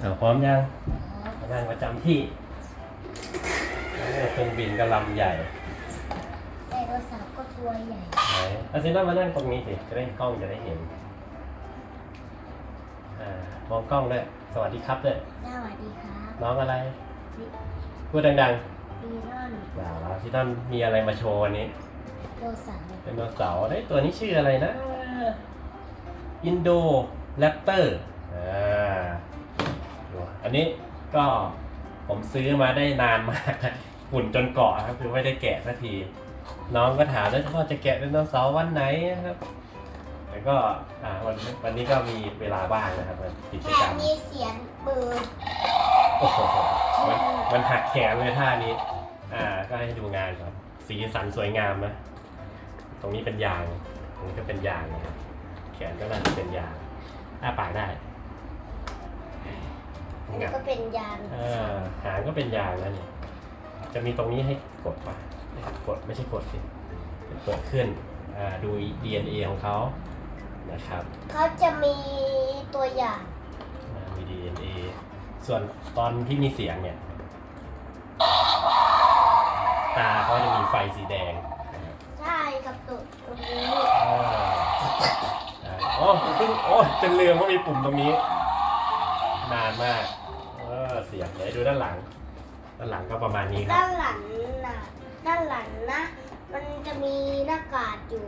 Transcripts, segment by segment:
เอาพร้อมยังนั่งประจำที่เครื่องบินกระลำใหญ่ไดโนเสาร์ก็ตัวใหญ่ไหนอาซิน่ามานั่งตรงนี้สิจะได้กล้องจะได้เห็นอ่ามองกล้องด้วยสวัสดีครับด้วยสวัสดีครับน้องอะไรฟิพูดดังฟีรอนๆว้าวซิน่ามีอะไรมาโชว์วันนี้โดเสาร์เป็นโนเสาร์ได้ยตัวนี้ชื่ออะไรนะอินโดแรปเตอร์อ่า ดูอันนี้ก็ผมซื้อมาได้นานมากหุ่นจนเกาะครับคือไม่ได้แกะสักที น้องก็ถามแล้วพ่อจะแกะไดโนเสาร์วันไหนนะครับแล้วก็อ่าวันวันนี้ก็มีเวลาว่างนะครับมันกิจแถกรมรมมีเสียงปืนโอ้โหมันมันหักแขนเลยท่านี้ อ่า ก็ให้ดูงานครับ สีสันสวยงามนะตรงนี้เป็นยางตรงนี้ก็เป็นยางนะครับแขนก็น่าจะเป็นยางอ้าปากได้ อันนี้ก็เป็นยานอ่าหางก็เป็นยางแล้วเนี่ยจะมีตรงนี้ให้กดป่ะกดไม่ใช่กดสิกดขึ้นอ่าดู DNA ของเขานะครับเขาจะมีตัวอย่างอ่ามี DNA ส่วนตอนที่มีเสียงเนี่ย ตาเขาจะมีไฟสีแดงนะครับใช่กับตัวตรงนี้อ่าอ่าอ๋อเพิ่งโอ้จนลืมว่ามีปุ่มตรงนี้ นานมาก เออเสียงเดี๋ยวดูด้านหลัง ด้านหลังก็ประมาณนี้ครับด้านหลังนะด้านหลังนะ มันจะมีหน้ากากอยู่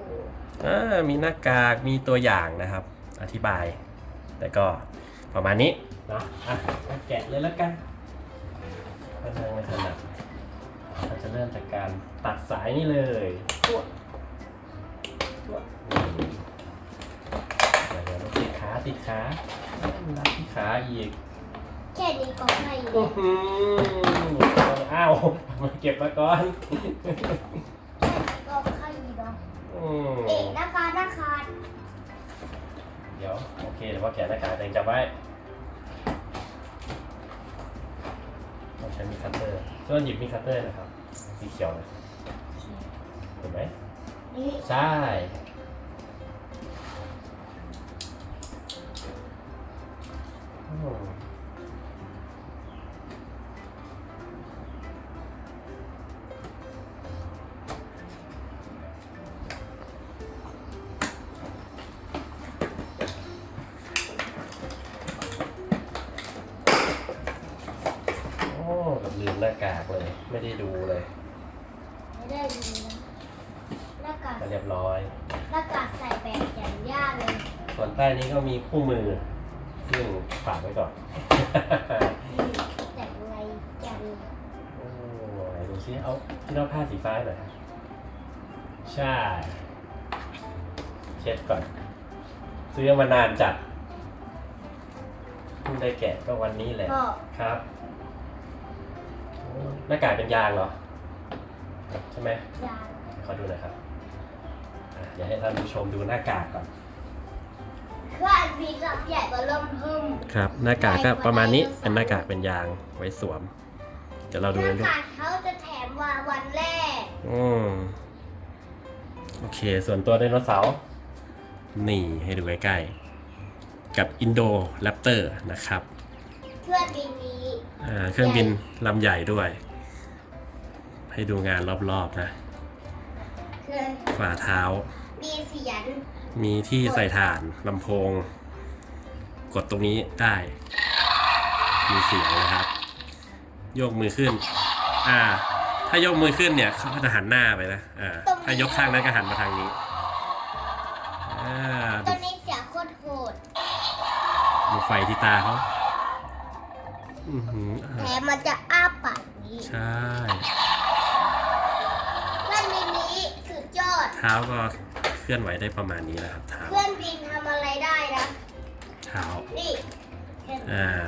อ่ามีหน้ากาก มีตัวอย่างนะครับ อธิบาย แต่ก็ประมาณนี้เนาะอะก็แกะเลยแล้วกันถ้าทางไม่ถนัดเราจะเริ่มจากการตัดสายนี่เลยตัวตัวนี่เดี๋ยวเดี๋ยวเราติดขาติดขารัดที่ขาอีกแค่นี้ก็ให้เลอื้อยหืออ้าวมาเก็บมาก่อนก็ให้เนาะอืมเอกหน้ากากหน้ากากเดี๋ยวโอเคเดี๋ยวพอแกะหน้ากากเองจับไว้ต้องใช้มีคัตเตอร์ส่วนหยิบมีคัตเตอร์นะครับสีเขียวนะเห็นไหมนี่ใช่อืม ลืมหน้ากากเลย ไม่ได้ดูเลยไม่ได้ดูนะหน้ากากก็เรียบร้อย หน้ากากใส่แบบอย่างยากเลย ส่วนใต้นี้ก็มีคู่มือซึ่งฝากไว้ก่อนนี่แต่งไงจังโอ้ไหนดูซิเอาที่เราผ้าสีฟ้าหน่อยครับใช่ เช็ดก่อน ซื้อมานานจัดเพิ่งได้แกะก็วันนี้แหละก็ครับโอ้ หน้ากากเป็นยางเหรอ ใช่ไหมยางขอดูหน่อยครับอะเดี๋ยวให้ท่านผู้ชมดูหน้ากากก่อน เครื่องบินลำใหญ่กว่าลมพึ่มครับ หน้ากากก็ประมาณนี้เป็นหน้ากากเป็นยางไว้สวม เดี๋ยวเราหดูน้ากันดูกากเขาจะแถมว่าวันแรก อืมโอเค ส่วนตัวไดโนเสาร์นี่ให้ดูใกล้ๆ กับอินโดแรปเตอร์นะครับเค รื่องบินนี้อ่าเครื่องบินลำใหญ่ด้วย ให้ดูงานรอบๆนะเครื่องฝ่าเท้า มีเสียงมีที่ใส่ถ่านลำโพง กดตรงนี้ได้ มีเสียงนะครับ โยกมือขึ้น อ่า ถ้ายกมือขึ้นเนี่ยเขาก็จะหันหน้าไปนะอ่าถ้ายกข้างนั้นก็หันมาทางนี้อ่าตดูอนนี้เสียงโคตรโหดดูไฟที่ตาเขา อือหือแถอ่ามมันจะอ้าปากนี้ใช่เครื่องบินนี้สุดยอด เท้าก็เคลื่อนไหวได้ประมาณนี้แหละครับเท้าเครื่องบินทำอะไรได้นะ เท้า นี่อ่า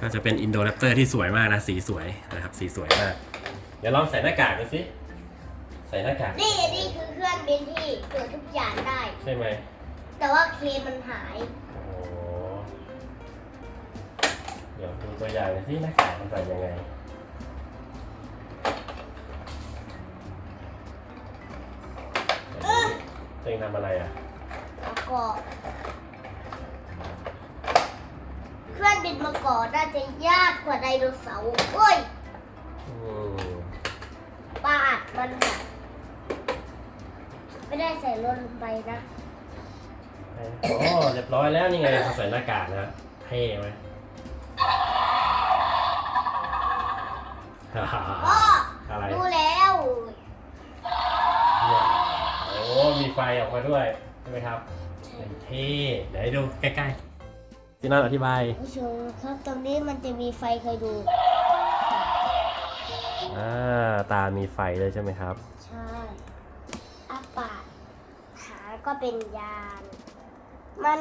ก็จะเป็นอินโดแรปเตอร์ที่สวยมากนะ สีสวยนะครับ สีสวยมาก เดี๋ยวลองใส่หน้ากากดูสิ ใส่หน้ากาก นี่นี่คือเครื่องบินที่เกิดทุกอย่างได้ ใช่ไหม แต่ว่าเคมันหาย เดี๋ยวดูตัวอย่างหน่อยสิหน้ากากมันใส่ยังไง ตัวเองทำอะไรอะแล้วก็บินมาก่อนน่าจะยากกว่าไดโนเสาร์โอ้ยอืมปาดมันแบบไม่ได้ใส่รถลงไปนะโอ้เรียบร้อยแล้วนี่ไงเขาใส่หน้ากากนะ เท่ไหม พ่ออะไรดูแล้วเนี่ยโอ้มีไฟออกมาด้วยใช่ไหมครับเท่เดี๋ยวให้ดูใกล้ๆที่นั่นอธิบายผู้ชมครับตรงนี้มันจะมีไฟเคยดูอ่าตามีไฟเลยใช่ไหมครับ ใช่อาปากหางก็เป็นยาน มัน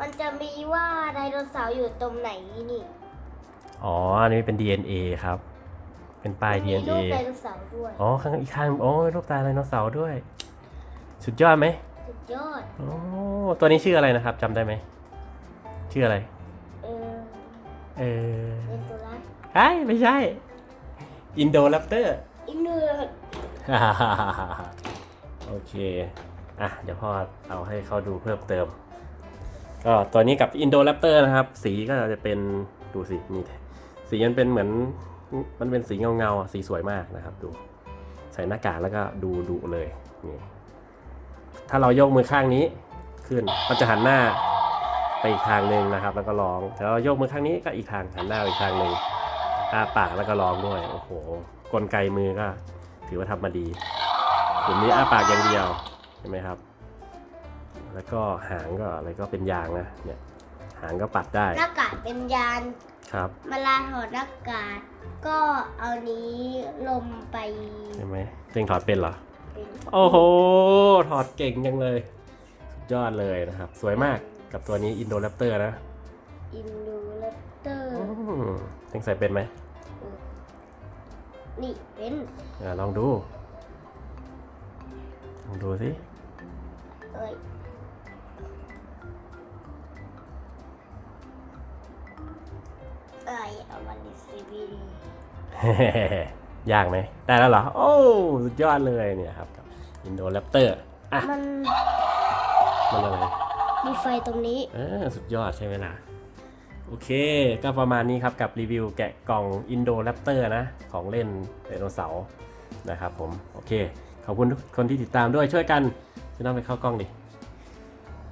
มันจะมีว่าไดโนเสาร์อยู่ตรงไหนนี่ อ๋อ อันนี้เป็น DNA ครับ เป็นป้าย มี DNA รูปไดโนเสาร์ด้วยอ๋อ ข้างอีกข้างโอ้ยรูปตาไดโนเสาร์ด้วย สุดยอดไหมสุดยอดโอ้ตัวนี้ชื่ออะไรนะครับจำได้ไหม ชื่ออะไร เออเออเนตุรัสไอ้ยไม่ใช่ อินโดแรปเตอร์ อินเนอร์โอเค อะ เดี๋ยวพ่อเอาให้เขาดูเพิ่มเติม ก็ตัวนี้กับอินโดแรปเตอร์นะครับ สีก็จะเป็น ดูสิ มี สีมันเป็นเหมือนมันเป็นสีเงาเงาๆสีสวยมากนะครับ ดู ใส่หน้ากากแล้วก็ดูดุเลยนี่ถ้าเรายกมือข้างนี้ขึ้นมันจะหันหน้าไปอีกทางหนึ่งนะครับ แล้วก็ร้องแต่เรายกมือข้างนี้ก็อีกทางหันหน้าอีกทางหนึ่งอ้าปากแล้วก็ร้องด้วยโอ้โหกลไกมือก็ ถือว่าทำมาดีกลุ่มนี้อ้าปากอย่างเดียวเห็นไหมครับ แล้วก็หางก็อะไรก็เป็นยางนะเนี่ยหางก็ปัดได้หน้ากากเป็นยาน ครับมาลาถอดหน้ากากก็เอานี้ลมไปใช่ไหมเจงถอดเป็นเหรอเป็นโอ้โห ถอดเก่งจังเลย สุดยอดเลยนะครับ สวยมากกับตัวนี้อินโดแรปเตอร์นะอินดูแรปเตอร์อืมเจงใส่เป็นไหมนี่เป็นอ่าลองดู ลองดูสิเอ้ย เอ้ยเอามาดิซีบีดียากไหมได้แล้วเหรอ โอ้สุดยอดเลยเนี่ยครับอินโดแรปเตอร์อะมันมันอะไรมีไฟตรงนี้เออสุดยอดใช่ไหมล่ะโอเค ก็ประมาณนี้ครับกับรีวิวแกะกล่อง Indo Raptor นะ ของเล่นไดโนเสาร์นะครับผม โอเค ขอบคุณทุกคนที่ติดตามด้วยช่วยกันจะน้องไปเข้ากล้องดิ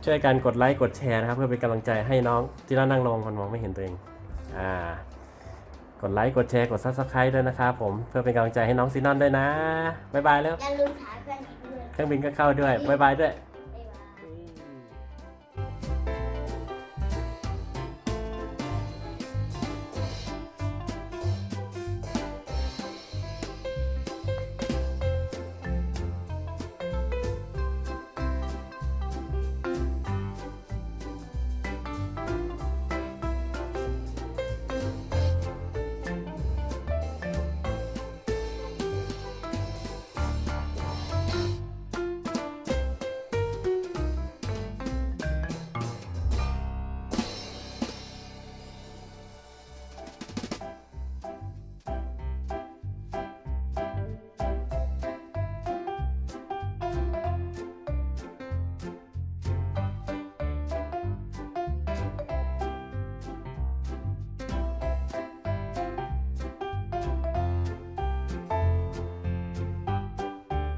ช่วยกันกดไลค์กดแชร์นะครับ เพื่อเป็นกำลังใจให้น้องที่น่านั่งลงมันมองไม่เห็นตัวเอง อ่ากดไลค์กดแชร์กด Subscribe ด้วยนะครับผมเพื่อเป็นกำลังใจให้น้องซีนอนด้วยนะ บ๊ายบายแล้วอย่าลืมถ่ายเพื่อนอีกด้วยเครื่องบินก็เข้าด้วย บ๊ายบายด้วย